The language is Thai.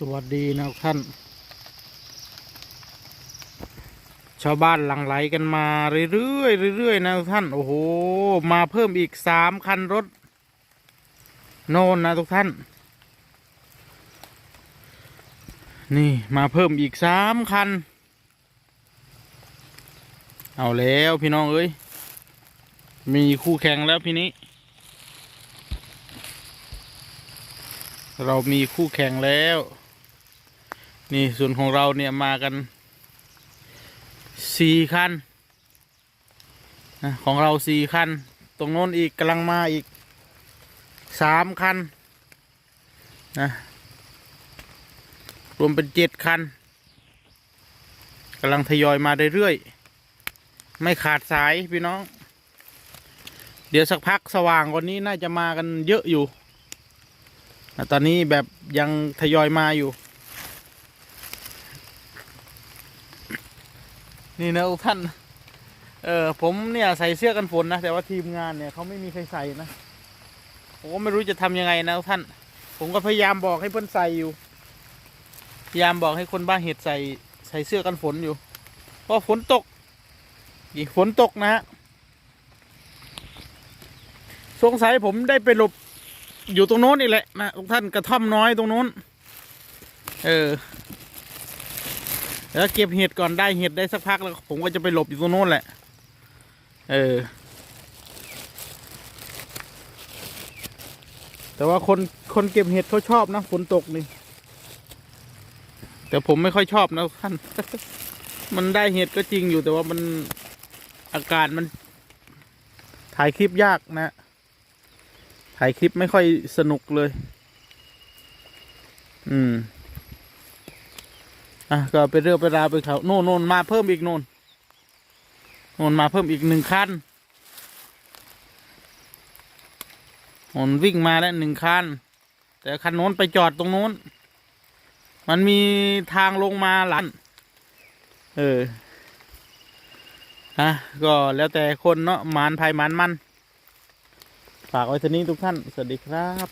สวัสดีนะท่าน ชาวบ้านหลังไหลกันมาเรื่อยๆเรื่อยๆนะท่าน โอ้โห มาเพิ่มอีกสามคันรถ โน่นนะทุกท่าน นี่มาเพิ่มอีกสามคัน เอาแล้วพี่น้องเอ้ย มีคู่แข่งแล้วพี่นี้เรามีคู่แข่งแล้ว นี่ส่วนของเราเนี่ยมากันสี่คันนะของเราสี่คัน ตรงโน้นอีกกำลังมาอีกสามคันนะรวมเป็นเจ็ดคันกำลังทยอยมาเรื่อยๆไม่ขาดสายพี่น้อง เดี๋ยวสักพักสว่างกว่านี้น่าจะมากันเยอะอยู่ตอนนี้แบบยังทยอยมาอยู่ นี่นะทุกท่าน เออผมเนี่ยใส่เสื้อกันฝนนะแต่ว่าทีมงานเนี่ยเขาไม่มีใครใส่นะผมก็ไม่รู้จะทำยังไงนะทุกท่าน ผมก็พยายามบอกให้เพื่อนใส่อยู่ พยายามบอกให้คนบ้าเห็ดใส่ใส่เสื้อกันฝนอยู่เพราะฝนตกอีกฝนตกนะฮะสงสัยผมได้ไปหลบอยู่ตรงโน้นนี่แหละนะทุกท่านกระท่อมน้อยตรงโน้น เออ แล้วเก็บเห็ดก่อนได้เห็ดได้สักพักแล้ว ผมก็จะไปหลบอยู่ตรงโน้นแหละ เออ แต่ว่าคนคนเก็บเห็ดเขาชอบนะฝนตกนี่ แต่ผมไม่ค่อยชอบนะท่าน มันได้เห็ดก็จริงอยู่แต่ว่ามันอากาศมันถ่ายคลิปยากนะ ถ่ายคลิปไม่ค่อยสนุกเลย อืม อะก็ไปเรื่อไปราไปเขาโน่นโน่นมาเพิ่มอีกโน่นโน่นมาเพิ่มอีกหนึ่งคันโน่นวิ่งมาแล้วหนึ่งคันแต่คันโน้นไปจอดตรงโน้น มันมีทางลงมาหลันเอออะก็แล้วแต่คนเนาะหมานภัยหมานมัน ฝากไว้ท่านี้ทุกท่าน สวัสดีครับ